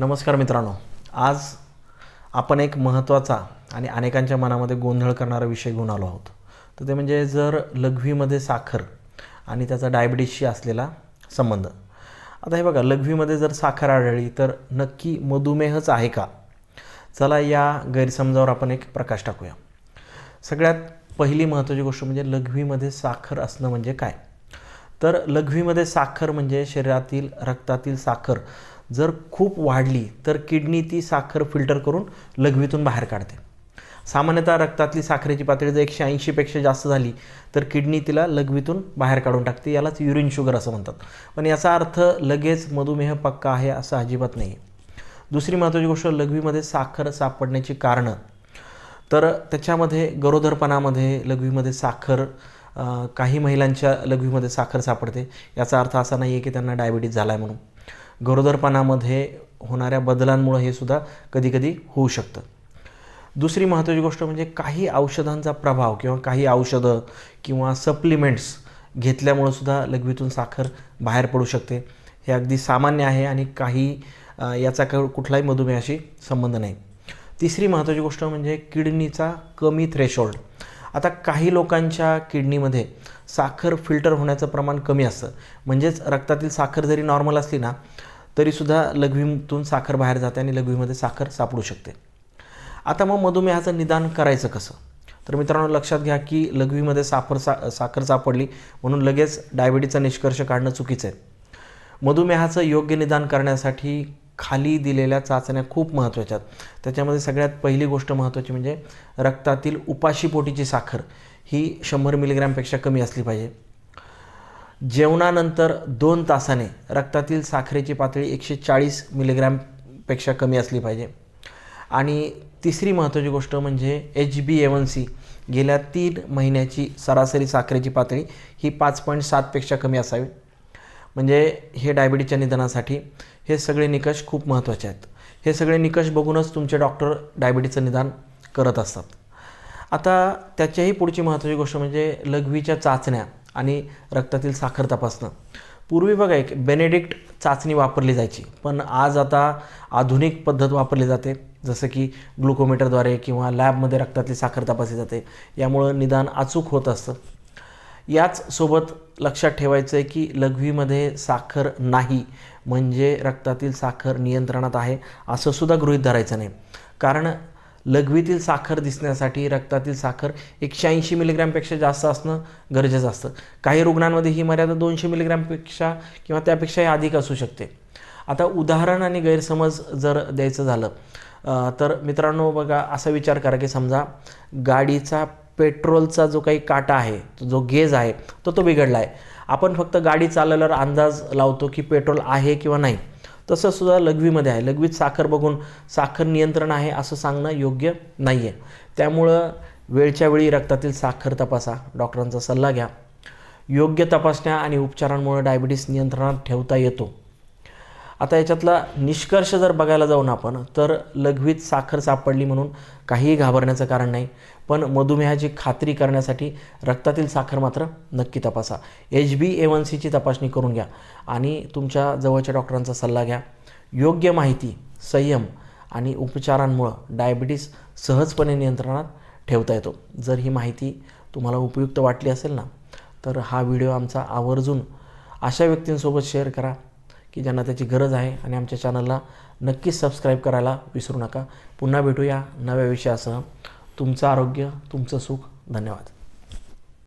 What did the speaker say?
नमस्कार मित्रांनो. आज आपण एक महत्त्वाचा आणि अनेकांच्या मनामध्ये गोंधळ करणारा विषय घेऊन आलो आहोत. तर ते म्हणजे जर लघवीमध्ये साखर आणि त्याचा डायबिटीसशी असलेला संबंध. आता हे बघा लघवीमध्ये जर साखर आढळली तर नक्की मधुमेहच आहे का? चला या गैरसमजावर आपण एक प्रकाश टाकूया. सगळ्यात पहिली महत्त्वाची गोष्ट म्हणजे लघवीमध्ये साखर असणं म्हणजे काय? तर लघवीमध्ये साखर म्हणजे शरीरातील रक्तातील साखर जर खूप वाढली तर किडनी ती साखर फिल्टर करून लघवीतून बाहेर काढते. सामान्यतः रक्तातली साखरेची पातळी जर एकशे ऐंशीपेक्षा जास्त झाली तर किडनी तिला लघवीतून बाहेर काढून टाकते. यालाच युरिन शुगर असं म्हणतात. पण याचा अर्थ लगेच मधुमेह पक्का आहे असं अजिबात नाही दुसरी महत्त्वाची गोष्ट लघवीमध्ये साखर सापडण्याची कारणं. तर त्याच्यामध्ये गरोदरपणामध्ये लघवीमध्ये साखर काही महिलांच्या लघवीमध्ये साखर सापडते. याचा अर्थ असा नाही आहे की त्यांना डायबिटीज झाला आहे म्हणून. गरोदरपणामध्ये होणाऱ्या बदलांमुळं हे सुद्धा कधीकधी होऊ शकतं. दुसरी महत्त्वाची गोष्ट म्हणजे काही औषधांचा प्रभाव किंवा काही औषधं किंवा सप्लिमेंट्स घेतल्यामुळं सुद्धा लघवीतून साखर बाहेर पडू शकते. हे अगदी सामान्य आहे आणि काही याचा क कुठलाही मधुमेहाशी संबंध नाही. तिसरी महत्त्वाची गोष्ट म्हणजे किडनीचा कमी थ्रेशोल्ड आता काही लोकांच्या किडनीमध्ये साखर फिल्टर होण्याचं प्रमाण कमी असतं. म्हणजेच रक्तातील साखर जरी नॉर्मल असली ना तरीसुद्धा लघवीतून साखर बाहेर जाते आणि लघवीमध्ये साखर सापडू शकते. आता मग मधुमेहाचं निदान करायचं कसं? तर मित्रांनो लक्षात घ्या की लघवीमध्ये साखर सा साखर सापडली म्हणून लगेच डायबिटीजचा निष्कर्ष काढणं चुकीचं आहे. मधुमेहाचं योग्य निदान करण्यासाठी खाली दिलेल्या चाचण्या खूप महत्त्वाच्या आहेत. त्याच्यामध्ये सगळ्यात पहिली गोष्ट महत्त्वाची म्हणजे रक्तातील उपाशीपोटीची साखर ही शंभर मिलीग्रॅमपेक्षा कमी असली पाहिजे. जेवणानंतर दोन तासाने रक्तातील साखरेची पातळी एकशे चाळीस मिलीग्रॅमपेक्षा कमी असली पाहिजे. आणि तिसरी महत्त्वाची गोष्ट म्हणजे एच बी एवन सी गेल्या तीन महिन्याची सरासरी साखरेची पातळी ही पाच पॉईंट सातपेक्षा कमी असावी. म्हणजे हे डायबिटीच्या निदानासाठी हे सगळे निकष खूप महत्त्वाचे आहेत. हे सगळे निकष बघूनच तुमचे डॉक्टर डायबिटीजचं निदान करत असतात. आता त्याच्याही पुढची महत्त्वाची गोष्ट म्हणजे लघवीच्या चाचण्या. आणि रक्तातील साखर तपासणं. पूर्वी बघा एक बेनेडिक्ट चाचणी वापरली जायची. पण आज आता आधुनिक पद्धत वापरली जाते. जसं की ग्लुकोमीटरद्वारे किंवा लॅबमध्ये रक्तातली साखर तपासली जाते. यामुळं निदान अचूक होत असतं. याच सोबत लक्षात ठेवायचं आहे की लघवीमध्ये साखर नाही. म्हणजे रक्तातील साखर नियंत्रणात आहे असं सुद्धा गृहीत धरायचं नाही. कारण लघवीतील साखर दिसण्यासाठी रक्तातील साखर एकशे ऐंशी मिलीग्रॅमपेक्षा जास्त असणं गरजेचं असतं. काही रुग्णांमध्ये ही मर्यादा दोनशे मिलीग्रॅमपेक्षा किंवा त्यापेक्षाही अधिक असू शकते. आता उदाहरण आणि गैरसमज जर द्यायचं झालं तर मित्रांनो बघा असा विचार करा की समजा गाडीचा पेट्रोलचा जो काही काटा आहे तो जो गेज आहे तो तो बिघडला आहे. आपण फक्त गाडी चालवल्यावर अंदाज लावतो की पेट्रोल आहे किंवा नाही. तसं सुद्धा लघवीमध्ये आहे. लघवीत साखर बघून साखर नियंत्रण आहे असं सांगणं योग्य नाही आहे त्यामुळं वेळच्या वेळी रक्तातील साखर तपासा. डॉक्टरांचा सल्ला घ्या. योग्य तपासण्या आणि उपचारांमुळे डायबिटीस नियंत्रणात ठेवता येतो. आता याच्यातला निष्कर्ष जर बघायला जाऊन आपण तर लघवीत साखर सापडली म्हणून काहीही घाबरण्याचं कारण नाही. पण मधुमेहाची खात्री करण्यासाठी रक्तातील साखर मात्र नक्की तपासा. एच बी ए वन सीची तपासणी करून घ्या आणि तुमच्या जवळच्या डॉक्टरांचा सल्ला घ्या. योग्य माहिती संयम आणि उपचारांमुळं डायबिटीस सहजपणे नियंत्रणात ठेवता येतो. जर ही माहिती तुम्हाला उपयुक्त वाटली असेल ना तर हा व्हिडिओ आमचा आवर्जून अशा व्यक्तींसोबत शेअर करा. की ज्यांना त्याची गरज आहे आणि आमच्या चॅनलला नक्कीच सबस्क्राईब करायला विसरू नका. पुन्हा भेटूया नव्या विषयासह. तुमचं आरोग्य तुमचं सुख. धन्यवाद.